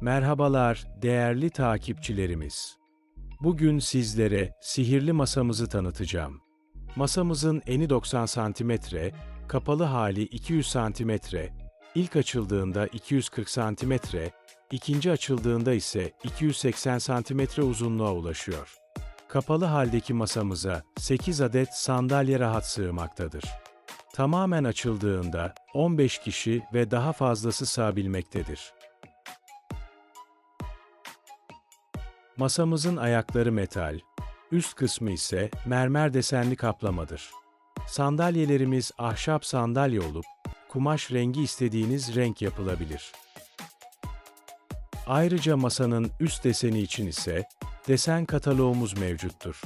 Merhabalar değerli takipçilerimiz. Bugün sizlere sihirli masamızı tanıtacağım. Masamızın eni 90 cm, kapalı hali 200 cm, ilk açıldığında 240 cm, ikinci açıldığında ise 280 cm uzunluğa ulaşıyor. Kapalı haldeki masamıza 8 adet sandalye rahat sığmaktadır. Tamamen açıldığında 15 kişi ve daha fazlası sığabilmektedir. Masamızın ayakları metal, üst kısmı ise mermer desenli kaplamadır. Sandalyelerimiz ahşap sandalye olup, kumaş rengi istediğiniz renk yapılabilir. Ayrıca masanın üst deseni için ise desen kataloğumuz mevcuttur.